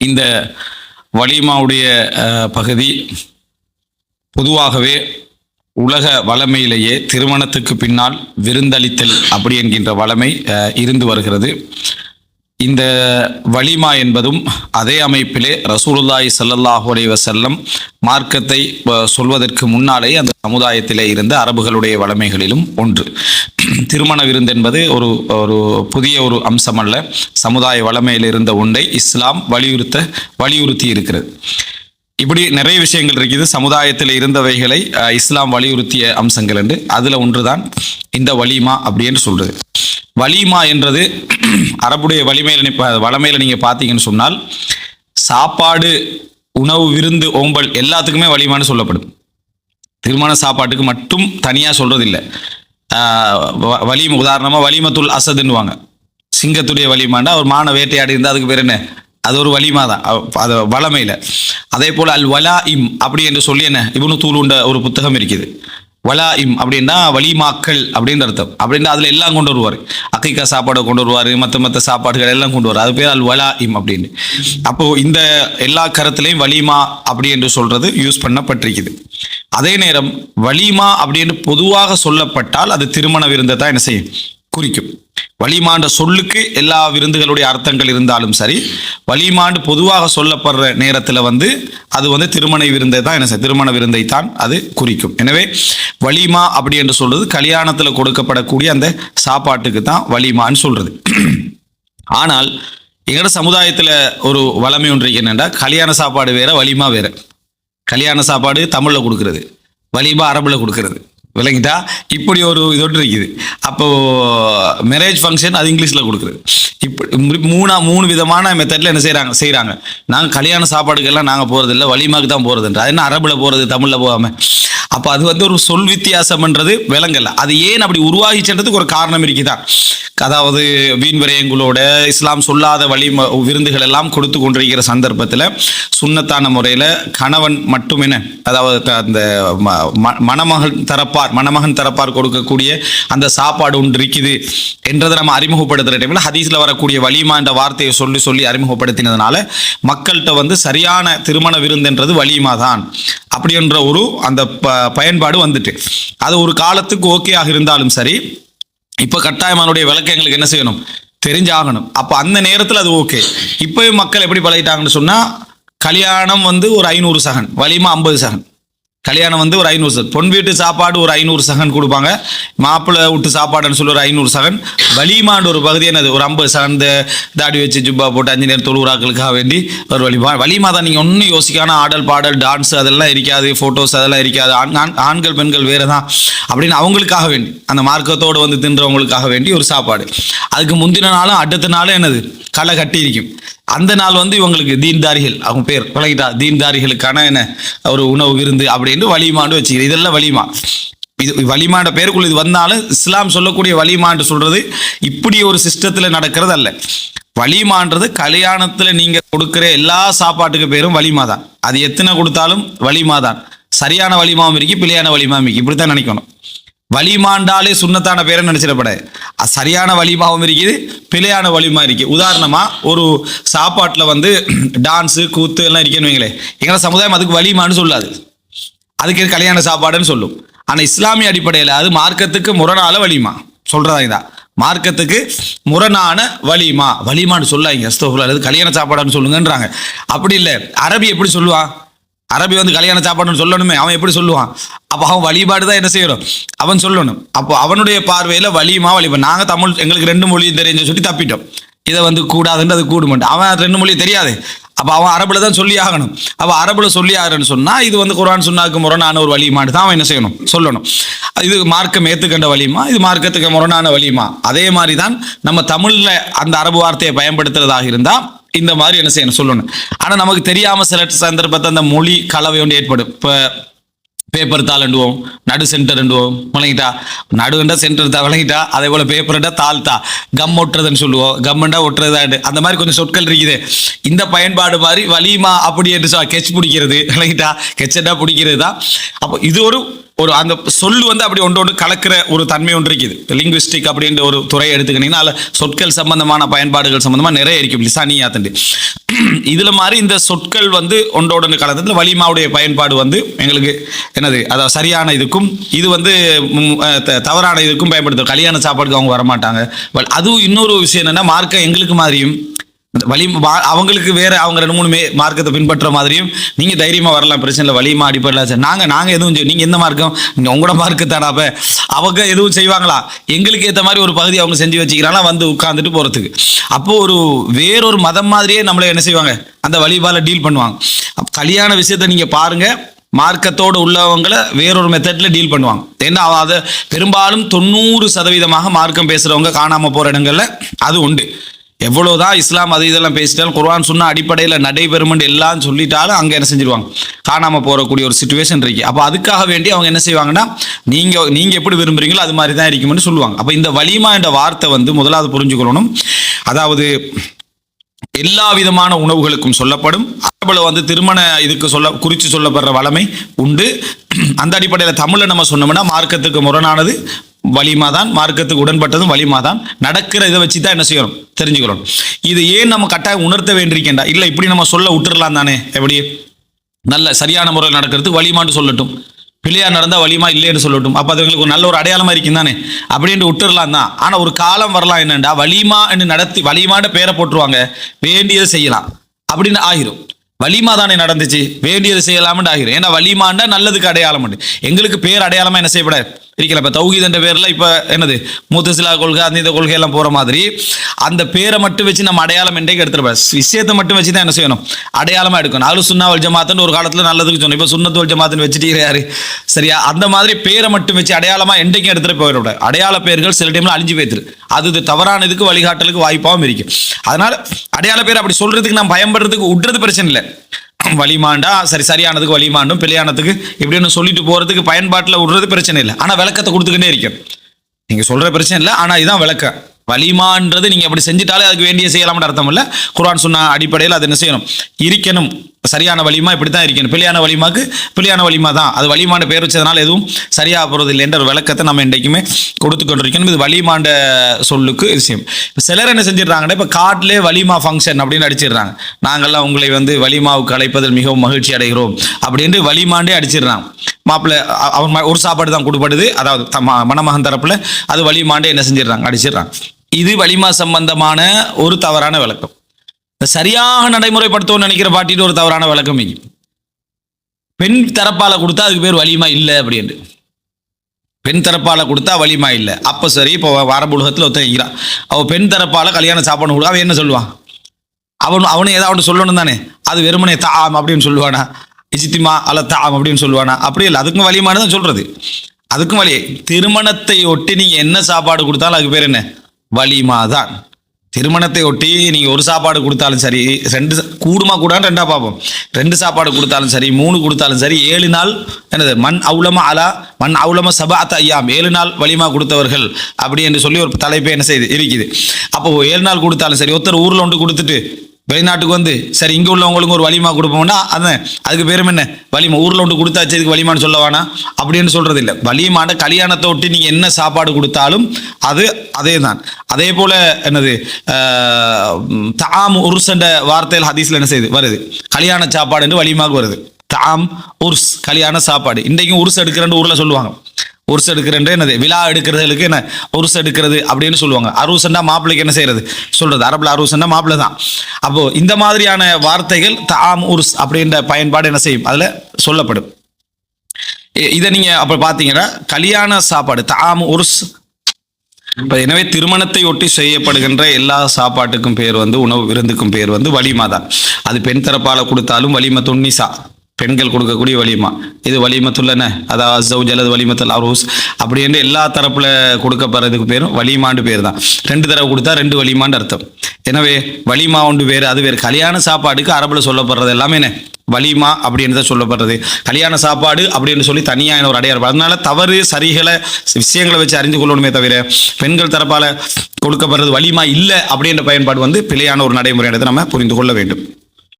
இந்த வலிமாவுடைய அஹ், பகுதி பொதுவாகவே உலக வளமையிலேயே திருமணத்துக்கு பின்னால் விருந்தளித்தல் அப்படி என்கின்ற வளமை அஹ், இருந்து வருகிறது. இந்த வலிமா என்பதும் அதே அமைப்பிலே ரசூலுல்லாய் ஸல்லல்லாஹு அலைஹி செல்லம் மார்க்கத்தை சொல்வதற்கு முன்னாலே அந்த சமுதாயத்திலே இருந்த அரபுகளுடைய வளமைகளிலும் ஒன்று. திருமண விருந்து என்பது ஒரு ஒரு புதிய ஒரு அம்சம் அல்ல சமுதாய வளமையில் இருந்த ஒன்றை இஸ்லாம் வலியுறுத்த வலியுறுத்தி இருக்கிறது. இப்படி நிறைய விஷயங்கள் இருக்குது. சமுதாயத்தில் இருந்தவைகளை இஸ்லாம் வலியுறுத்திய அம்சங்கள் என்று. அதில் ஒன்றுதான் இந்த வலிமா அப்படின்னு சொல்றது. வலிமா என்றது அரபுடைய வலிமையில் நீ நீங்கள் பார்த்தீங்கன்னு சொன்னால் சாப்பாடு உணவு விருந்து ஓம்பல் எல்லாத்துக்குமே வலிமான்னு சொல்லப்படும். திருமண சாப்பாட்டுக்கு மட்டும் தனியாக சொல்றதில்லை. வலி உதாரணமாக வலிமத்துல் அசதுன்னுவாங்க. சிங்கத்துடைய வலிமாண்டா ஒரு மான வேட்டையாடி இருந்தால் அதுக்கு பேர் என்ன? அது ஒரு வலிமா தான். அது வளமையில். அதே போல் அல் வலா இம் அப்படி என்று சொல்லி என்ன? இவனு தூளுண்ட ஒரு புத்தகம் இருக்குது. வலா இம் அப்படின்னா வலிமாக்கள் அப்படின்னு அர்த்தம். அப்படின்னா அதில் எல்லாம் கொண்டு வருவார். அக்கைக்கா சாப்பாடை கொண்டு வருவார் மற்ற மற்ற சாப்பாடுகள் எல்லாம் கொண்டு வருவார். அது பேர் அல் வலா இம் அப்படின்னு. அப்போது இந்த எல்லா கருத்துலையும் வலிமா அப்படி என்று சொல்கிறது யூஸ் பண்ணப்பட்டிருக்குது. அதே நேரம் வலிமா அப்படின்னு பொதுவாக சொல்லப்பட்டால் அது திருமண விருந்தை தான் என்ன செய்யும்? குறிக்கும். வலிமான்ற சொல்லுக்கு எல்லா விருந்துகளுடைய அர்த்தங்கள் இருந்தாலும் சரி வலிமாண்டு பொதுவாக சொல்லப்படுற நேரத்தில் வந்து அது வந்து திருமண விருந்தை தான் என்ன திருமண விருந்தை தான் அது குறிக்கும். எனவே வலிமா அப்படி என்று சொல்றது கல்யாணத்தில் கொடுக்கப்படக்கூடிய அந்த சாப்பாட்டுக்கு தான் வலிமான்னு சொல்றது. ஆனால் எங்களோட சமுதாயத்தில் ஒரு வளமை ஒன்று என்னென்னா கல்யாண சாப்பாடு வேற வலிமா வேற. கல்யாண சாப்பாடு தமிழில் கொடுக்கறது வலிமா அரபில் கொடுக்கறது. விளங்கிட்டா? இப்படி ஒரு இதோடு இருக்குது. அப்போது மேரேஜ் ஃபங்க்ஷன் அது இங்கிலீஷில் கொடுக்குறது இப்படி மூணா மூணு விதமான மெத்தடில் என்ன செய்கிறாங்க செய்கிறாங்க நாங்கள் கல்யாண சாப்பாடுக்கெல்லாம் நாங்கள் போகிறதில்ல வலிமாக்கு தான் போகிறதுன்ற அது என்ன அரபில் போகிறது தமிழில் போகாமல் அப்போ அது வந்து ஒரு சொல் வித்தியாசம்ன்றது விளங்கலை. அது ஏன் அப்படி உருவாகிச்சன்றதுக்கு ஒரு காரணம் இருக்குதான். அதாவது வீண் விரயங்களோட இஸ்லாம் சொல்லாத வழி விருந்துகள் எல்லாம் கொடுத்து கொண்டிருக்கிற சந்தர்ப்பத்தில் சுண்ணத்தான முறையில் கணவன் மட்டும் அதாவது அந்த ம- ம- மணமகன் தரப்பார் மணமகன் தரப்பார் கொடுக்கக்கூடிய அந்த சாப்பாடு ஒன்று இருக்குது என்றதை நம்ம அறிமுகப்படுத்துகிற டைமில் ஹதீஸில் வரக்கூடிய வலிமா என்ற வார்த்தையை சொல்லி சொல்லி அறிமுகப்படுத்தினதுனால மக்கள்கிட்ட வந்து சரியான திருமண விருந்துன்றது வலிமா தான். அப்படின்ற ஒரு அந்த ப பயன்பாடு வந்துட்டு. அது ஒரு காலத்துக்கு ஓகே ஆக இருந்தாலும் சரி இப்போ கட்டாயமானுடைய விளக்கம் எங்களுக்கு என்ன செய்யணும்? தெரிஞ்சாகணும். அப்போ அந்த நேரத்தில் அது ஓகே இப்போயும் மக்கள் எப்படி பழகிட்டாங்கன்னு சொன்னால் கல்யாணம் வந்து ஒரு ஐநூறு சகன் வலிமா ஐம்பது சகன். கல்யாணம் வந்து ஒரு ஐநூறு சகன் பொன் வீட்டு சாப்பாடு ஒரு ஐநூறு சகன் கொடுப்பாங்க. மாப்பிள்ளை விட்டு சாப்பாடுன்னு சொல்லி ஒரு ஐநூறு சகன். வலிமாண்டு ஒரு பகுதி என்னது? ஒரு ஐம்பது சகன் தாடி வச்சு ஜுப்பா போட்டு அஞ்சு நேரம் தொழுவுறாக்களுக்காக வேண்டி ஒரு வலிமா வலிமா தான் நீங்கள் ஒன்றும் யோசிக்கான ஆடல் பாடல் டான்ஸ் அதெல்லாம் இருக்காது ஃபோட்டோஸ் அதெல்லாம் இருக்காது. ஆண் ஆண்கள் பெண்கள் வேறு தான் அப்படின்னு அவங்களுக்காக வேண்டி அந்த மார்க்கத்தோடு வந்து தின்றவங்களுக்காக வேண்டி ஒரு சாப்பாடு. அதுக்கு முந்தின நாளும் அடுத்த நாளும் என்னது? களை கட்டி இருக்கும் அந்த நாள் வந்து இவங்களுக்கு தீன்தாரிகள் அவங்க பேர் பழகிட்டா தீன்தாரிகளுக்கான என்ன ஒரு உணவு விருந்து அப்படின்னு வலிமாண்டு வச்சுக்கிறேன். இதெல்லாம் வலிமா. இது வலிமாண்ட பேருக்குள்ள இது வந்தாலும் இஸ்லாம் சொல்லக்கூடிய வலிமாண்டு சொல்றது இப்படி ஒரு சிஸ்டத்தில் நடக்கிறது அல்ல. வலிமான்றது கல்யாணத்தில் நீங்கள் கொடுக்குற எல்லா சாப்பாட்டுக்கு பேரும் வலிமா தான். அது எத்தனை கொடுத்தாலும் வலிமா தான். சரியான வலிமாவும் இருக்கு பிழையான வலிமாவும் இருக்கு. இப்படித்தான் நினைக்கணும். வலிமாண்டாலே சுண்ணத்தான பேரை நினைச்சிடப்படாது. அது சரியான வலிமாவும் இருக்குது பிழையான வலிமா இருக்கு. உதாரணமா ஒரு சாப்பாட்டில் வந்து டான்ஸு கூத்து எல்லாம் இருக்குன்னு வைங்களேன். எங்களை சமுதாயம் அதுக்கு வலிமான்னு சொல்லாது. அதுக்கு கல்யாண சாப்பாடுன்னு சொல்லும். ஆனால் இஸ்லாமிய அடிப்படையில் அது மார்க்கத்துக்கு முரணால வலிமா சொல்றதா இதா மார்க்கத்துக்கு முரணான வலிமா வலிமான்னு சொல்லாங்க அஸ்தோஃபுல்லா அது கல்யாண சாப்பாடுன்னு சொல்லுங்கன்றாங்க. அப்படி இல்லை. அரபி எப்படி சொல்லுவான் அரபி வந்து கல்யாண சாப்பாடுன்னு சொல்லணுமே அவன் எப்படி சொல்லுவான்? அப்போ அவன் வழிபாடு தான் என்ன செய்யணும்? அவன் சொல்லணும். அப்போ அவனுடைய பார்வையில் வழியுமா வழிபாடு நாங்கள் தமிழ் எங்களுக்கு ரெண்டு மொழியும் தெரிஞ்சு சொல்லி தப்பிட்டோம். இதை வந்து கூடாதுன்னு அது கூடுமாட்டோம் அவன் ரெண்டு மொழியும் தெரியாது. அப்போ அவன் அரபில் தான் சொல்லி ஆகணும். அப்போ அரபில் சொல்லி ஆகணும்னு சொன்னால் இது வந்து குரான் சொன்னாக்கு முரணான ஒரு வழிமாடு தான் அவன் என்ன செய்யணும்? சொல்லணும். இது மார்க்கம் ஏற்றுக்கண்ட வழிமா இது மார்க்கத்துக்கு முரணான வழியுமா அதே மாதிரி தான் நம்ம தமிழில் அந்த அரபு வார்த்தையை பயன்படுத்துறதாக இருந்தால் இந்த மாதிரி என்ன செய்யணும் சொல்லணும். ஆனால் நமக்கு தெரியாமல் சில சந்தர்ப்பத்தை அந்த மொழி கலவை ஒன்று ஏற்படும். இப்போ பேப்பர் தாளண்டுவோம் நடு சென்டர் அண்டுவோம் விளங்கிட்டா? நடுண்டா சென்டர் தான் விளங்கிட்டா? அதே போல் பேப்பர்ண்டா தாள் தா. கம் ஒட்டுறதுன்னு சொல்லுவோம். கம்மண்டா ஒட்டுறதாண்டு அந்த மாதிரி கொஞ்சம் சொற்கள் இருக்குது. இந்த பயன்பாடு மாதிரி வலிமா அப்படி என்று சொல் கெச் பிடிக்கிறது விளங்கிட்டா? கெச்சண்டா பிடிக்கிறது தான். அப்போ இது ஒரு ஒரு அந்த சொல் வந்து அப்படி ஒன்று ஒன்று கலக்கிற ஒரு தன்மை ஒன்று இருக்குது. லிங்குவிஸ்டிக் அப்படின்ற ஒரு துறையை எடுத்துக்கிட்டீங்கன்னா அதில் சொற்கள் சம்பந்தமான பயன்பாடுகள் சம்பந்தமாக நிறைய இருக்கும் லிசானியாத்தண்டு இதில் மாதிரி இந்த சொற்கள் வந்து ஒன்றோடு கலந்ததில் வலிமாவுடைய பயன்பாடு வந்து எங்களுக்கு என்னது? அதாவது சரியான இதுக்கும் இது வந்து த- தவறான இதுக்கும் பயன்படுத்தும். கல்யாண சாப்பாடுக்கு அவங்க வரமாட்டாங்க. பட் அதுவும் இன்னொரு விஷயம் என்னென்னா மார்க்க எங்களுக்கு மாதிரியும் வலி அவங்களுக்கு வேற அவங்க ரெண்டு மூணு மே மார்க்கத்தை பின்பற்ற மாதிரியும் நீங்க தைரியமா வரலாம். பிரச்சனை இல்லை. வலிமா அடிப்படையில் சரி. நாங்க நாங்க எதுவும் நீங்க எந்த மார்க்கம்? நீங்க உங்களோட மார்க்கு அப்ப? அவங்க எதுவும் செய்வாங்களா? எங்களுக்கு ஏற்ற மாதிரி ஒரு பகுதி அவங்க செஞ்சு வச்சுக்கிறாங்களா வந்து உட்காந்துட்டு போறதுக்கு. அப்போ ஒரு வேறொரு மதம் மாதிரியே நம்மளை என்ன செய்வாங்க? அந்த வழிபால டீல் பண்ணுவாங்க. கல்யாண விஷயத்த நீங்க பாருங்க. மார்க்கத்தோடு உள்ளவங்களை வேறொரு மெத்தடில் டீல் பண்ணுவாங்க. ஏன்னா அதை பெரும்பாலும் தொண்ணூறு சதவீதமாக மார்க்கம் பேசுகிறவங்க காணாமல் போகிற இடங்களில் அது உண்டு. எவ்வளவுதான் இஸ்லாம் அது இதெல்லாம் பேசிட்டாலும் குர்வான் சொன்ன அடிப்படையில் நடைபெறும் எல்லாம் சொல்லிட்டாலும் அங்கே என்ன செஞ்சிருவாங்க? காணாமல் போகக்கூடிய ஒரு சுச்சுவேஷன் இருக்கு. அப்போ அதுக்காக வேண்டி அவங்க என்ன செய்வாங்கன்னா நீங்கள் நீங்கள் எப்படி விரும்புறீங்களோ அது மாதிரி தான் இருக்கும்னு சொல்லுவாங்க. அப்போ இந்த வலிமா என்ற வார்த்தை வந்து முதலாவது புரிஞ்சுக்கொள்ளணும். அதாவது எல்லா விதமான உணவுகளுக்கும் சொல்லப்படும். அதுபோல் வந்து திருமண இதுக்கு சொல்ல குறித்து சொல்லப்படுற வளமை உண்டு. அந்த அடிப்படையில் தமிழை நம்ம சொன்னோம்னா மார்க்கத்துக்கு முரணானது வலிமா தான் மார்க்கத்துக்கு உடன்பட்டதும் வலிமா தான் நடக்கிற இதை வச்சு தான் என்ன செய்யணும்? தெரிஞ்சுக்கிறோம் இது ஏன் நம்ம கட்டாயம் உணர்த்த வேண்டியிருக்கேன்டா இல்லை இப்படி நம்ம சொல்ல விட்டுறலாம் தானே? எப்படி? நல்ல சரியான முறையில் நடக்கிறதுக்கு வலிமான்னு சொல்லட்டும். பிள்ளையா நடந்தால் வலிமா இல்லைன்னு சொல்லட்டும். அப்போ அதுங்களுக்கு ஒரு நல்ல ஒரு அடையாளமாக இருக்கும் தானே? அப்படின்ட்டு விட்டுறலாம் தான். ஆனால் ஒரு காலம் வரலாம் என்னண்டா வலிமா என்று நடத்தி வலிமான்னு பேரை போட்டுருவாங்க. வேண்டியதை செய்யலாம். அப்படின்னு ஆகிரும் வலிமா தானே நடந்துச்சு? வேண்டியது செய்யலாம்னு ஆகிரும் ஏன்னா வலிமாண்டா நல்லதுக்கு அடையாளம் உண்டு. எங்களுக்கு பேர் அடையாளமாக என்ன செய்யப்பட இருக்கல இப்போ தௌஹீத் என்ற பேரில் இப்போ என்னது? மூத்தசிலா கொள்கை அந்த இந்த கொள்கை எல்லாம் போகிற மாதிரி அந்த பேரை மட்டும் வச்சு நம்ம அடையாளம் என்றைக்கு எடுத்துருப்பேன் விஷயத்தை மட்டும் வச்சு தான் என்ன செய்யணும்? அடையாளமாக எடுக்கணும். அலு சுண்ணா வல் ஜமாத்துன்னு ஒரு காலத்தில் நல்லதுக்கு சொன்னோம். இப்போ சுண்ணத்து வல் ஜமாத்துன்னு வச்சுட்டீங்க சரியா? அந்த மாதிரி பேரை மட்டும் வச்சு அடையாளமாக என்றைக்கும் எடுத்துகிட்டு போயிடக்கூடாது அடையாள பேர்கள் சில டைமில் அழிஞ்சு போயிடுது. அது இது தவறானதுக்கு வழிகாட்டலுக்கு வாய்ப்பாகவும் இருக்கு. அதனால் அடையாள பேர் அப்படி சொல்கிறதுக்கு நான் பயன்படுறதுக்கு விட்றது பிரச்சனை இல்லை. வழிமாண்டா சரி சரியானதுக்கு வழிமாண்டும் பிள்ளையானதுக்கு இப்படின்னு சொல்லிட்டு போகிறதுக்கு பயன்பாட்டில் விடுறது பிரச்சனை இல்லை. ஆனால் விளக்கத்தை கொடுத்துக்கிட்டே இருக்கும் நீங்கள் சொல்கிற பிரச்சனை இல்லை ஆனால் இதுதான் விளக்கம். வலிமான்றது நீங்கள் அப்படி செஞ்சுட்டாலே அதுக்கு வேண்டிய செய்யலாம்னு அர்த்தம் இல்லை. குரான் சொன்ன அடிப்படையில் அது என்ன செய்யணும்? இருக்கணும். சரியான வலிமா இப்படி தான் இருக்கணும். பிள்ளையான வலிமாக்கு பிள்ளையான வலிமா தான் அது வலிமாண்ட பேர் வச்சதுனால எதுவும் சரியாக போகிறது இல்லை என்ற ஒரு விளக்கத்தை நம்ம இன்றைக்குமே கொடுத்து கொண்டிருக்கணும் இது வலிமாண்ட சொல்லுக்கு விஷயம் இப்போ சிலர் என்ன செஞ்சிடுறாங்கன்னா இப்போ காட்டிலே வலிமா ஃபங்க்ஷன் அப்படின்னு அடிச்சிடுறாங்க. நாங்கள்லாம் உங்களை வந்து வலிமாவுக்கு அழைப்பதில் மிகவும் மகிழ்ச்சி அடைகிறோம் அப்படின்ட்டு வலிமாண்டே அடிச்சிடுறாங்க. மாப்பிள்ளை அவன் ஒரு சாப்பாடு தான் கொடுப்படுது அதாவது த- ம- மணமகன் தரப்பில் அது வலிமாண்டே என்ன செஞ்சிடுறாங்க? அடிச்சிடுறாங்க. இது வலிமா சம்பந்தமான ஒரு தவறான விளக்கம். சரியாக நடைமுறைப்படுத்தணும்னு நினைக்கிற பாட்டிட்டு ஒரு தவறான விளக்கம் பெண் தரப்பால கொடுத்தா அதுக்கு பேர் வலிமா இல்லை அப்படின்ட்டு. பெண் தரப்பால கொடுத்தா வலிமா இல்லை. அப்போ சரி இப்போ வரபுலகத்தில் ஒருத்தன் இருக்கிறான் அவள் பெண் தரப்பால கல்யாணம் சாப்பாடு கொடுக்க அவன் என்ன சொல்லுவான்? அவன் அவனு ஏதாவது சொல்லணும் தானே? அது வெறுமனே தாம் அப்படின்னு சொல்லுவானா? இஜித்திமா அல்ல தாம் அப்படின்னு சொல்லுவானா? அப்படி இல்லை அதுக்கும் வலிமானு தான் சொல்றது. அதுக்கும் வழி திருமணத்தை ஒட்டி நீங்கள் என்ன சாப்பாடு கொடுத்தாலும் அதுக்கு பேர் என்ன? வலிமா தான் திருமணத்தை ஒட்டி நீங்கள் ஒரு சாப்பாடு கொடுத்தாலும் சரி ரெண்டு கூடுமா கூட ரெண்டா பார்ப்போம். ரெண்டு சாப்பாடு கொடுத்தாலும் சரி மூணு கொடுத்தாலும் சரி ஏழு நாள் என்னது மண் அவுலமா அலா மண் அவுலமா சபாத் ஐயாம் ஏழு நாள் வலிமா கொடுத்தவர்கள் அப்படி என்று சொல்லி ஒரு தலைப்பு என்ன செய்யுது இருக்குது. அப்போ ஏழு நாள் கொடுத்தாலும் சரி ஒருத்தர் ஊரில் ஒன்று கொடுத்துட்டு வெளிநாட்டுக்கு வந்து சரி இங்கே உள்ளவங்களுக்கு ஒரு வலிமா கொடுப்போம்னா அது அதுக்கு பேரும் என்ன? வலிமா. ஊரில் ஒன்று கொடுத்தாச்சு இதுக்கு வலிமான்னு சொல்ல வேணாம். அப்படின்னு சொல்கிறது இல்லை வலிமான கல்யாணத்தை ஒட்டி நீங்கள் என்ன சாப்பாடு கொடுத்தாலும் அது அதே தான் அதே போல் என்னது தாம் உருசண்ட வார்த்தையில் ஹதீஸ்ல என்ன செய்யுது? வருது. கல்யாண சாப்பாடு என்று வலிமாக வருது. தாம் உருஸ் கல்யாண சாப்பாடு. இன்றைக்கும் உருஸ் எடுக்கிறேன்னு ஊரில் சொல்லுவாங்க. உருசு எடுக்கிறேன் என்னது? விழா எடுக்கிறதுக்கு என்ன? உருசு எடுக்கிறது அப்படின்னு சொல்லுவாங்க. அரூசண்டா மாப்பிள்ளைக்கு என்ன செய்யறது? சொல்றது. அரபுல அரூசண்டா மாப்பிள்ளை தான். அப்போ இந்த மாதிரியான வார்த்தைகள் தாம் உருஸ் அப்படின்ற பயன்பாடு என்ன செய்யும்? அதுல சொல்லப்படும். இதை நீங்க அப்ப பாத்தீங்கன்னா கல்யாண சாப்பாடு தாம் உருஸ். எனவே திருமணத்தை ஒட்டி செய்யப்படுகின்ற எல்லா சாப்பாட்டுக்கும் பேர் வந்து உணவு விருந்துக்கும் பேர் வந்து வலிமா தான் அது பெண் தரப்பால கொடுத்தாலும் வலிம துன்னிசா. பெண்கள் கொடுக்கக்கூடிய வலிமா இது வலிமத்துள்ளன அதாவது ஜவுஜ் அல்லது வலிமத்துல் அரூஸ் அப்படி என்று எல்லா தரப்புல கொடுக்கப்படுறதுக்கு பேரும் வலிமாண்டு பேர் தான். ரெண்டு தடவை கொடுத்தா ரெண்டு வலிமாண்டு அர்த்தம். எனவே வலிமா ஒன்று வேறு அது வேறு. கல்யாண சாப்பாடுக்கு அரபுல சொல்லப்படுறது எல்லாமே என்ன? வலிமா அப்படின்னு தான் சொல்லப்படுறது. கல்யாண சாப்பாடு அப்படின்னு சொல்லி தனியாக ஒரு அடையாளம். அதனால தவறு சரிகளை விஷயங்களை வச்சு அறிந்து கொள்ளணுமே தவிர பெண்கள் தரப்பால் கொடுக்கப்படுறது வலிமா இல்லை அப்படின்ற பயன்பாடு வந்து பிழையான ஒரு நடைமுறை நம்ம புரிந்து கொள்ள வேண்டும்.